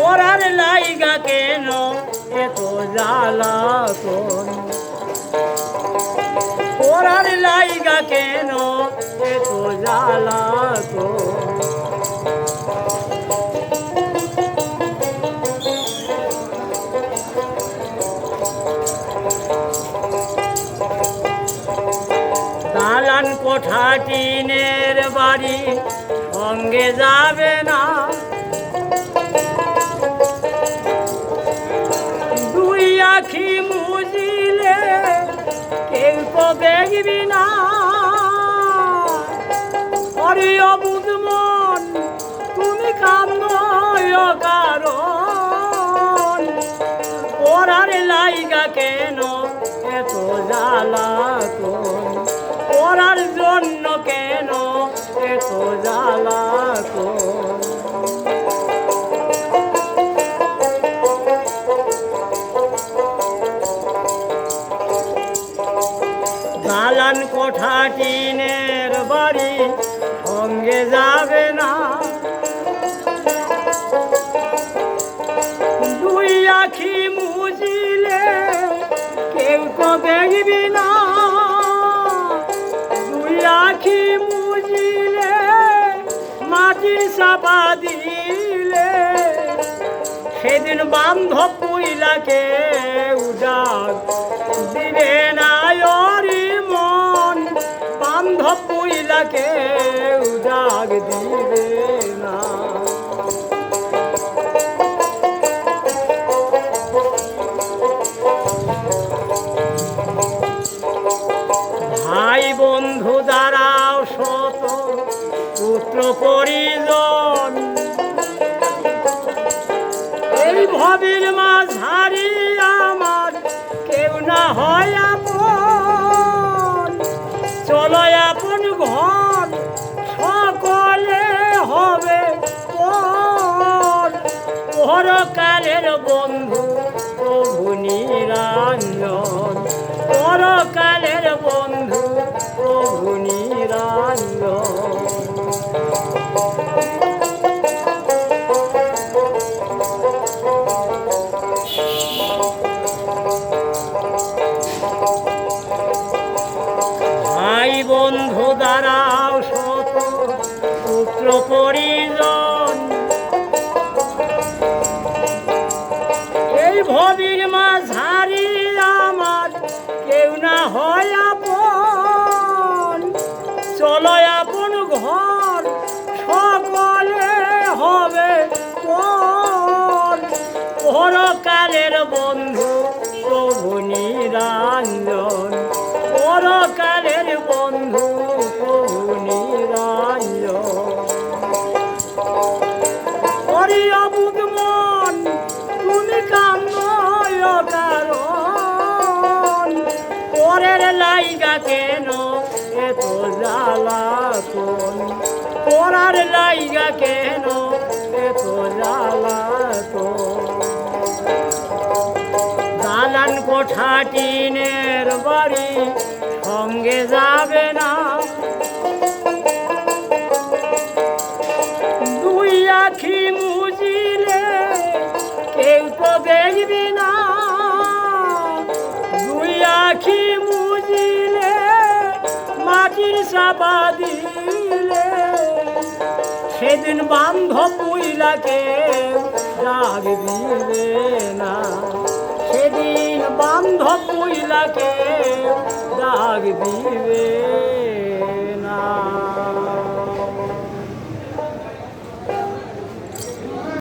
ওরার লাইগা কেন? এত জ্বালা কোন লাইগা কেন এত জ্বালা কোন দালান কোঠা টিনের বাড়ি সঙ্গে যাবে না। দুই আখি মুজিলে কেউ তো দেখবি না। অরে অবুধ মন, তুমি কারণ ওরার লাইগা কেন এত জ্বালা ওরার জন্য কেন এত জ্বালা কোন? কোঠা টিনের বাড়ি সঙ্গে যাবে না। দুই আখি মুজিলে কেউ তো দেখবি না। দুই আখি মুজিলে মাটির চাপা দিলে সেদিন বান্ধব পুইলাকে উজাগ দিবে না বান্ধব দিবে না। ভাই বন্ধু দ্বারাও শত পুত্র পরিজন এই ভবির মাঝারি পরকালের বন্ধু প্রভু নিরঞ্জন। পরকালের বন্ধু প্রভু নিরঞ্জন। ভাই বন্ধু দ্বারাও ভবির মাঝারি আমার, কেউ না হয় আপন। চলো আপন ঘর, সকলে হবে পর পরকালের বন্ধু প্রভু নিরঞ্জন লাইগা কেন এত জ্বালা পরার লাইগা কেন, এত জ্বালা দালান কোঠা বাড়ি সঙ্গে যাবে না। দুই আখি মুজিলে কেউ তো দেখবি না। দুই আখি মাটির চাপা দিলে সেদিন বান্ধব পুইলাকে রাগ দিবে না। সেদিন বান্ধব পুইলাকে রাগ দিবে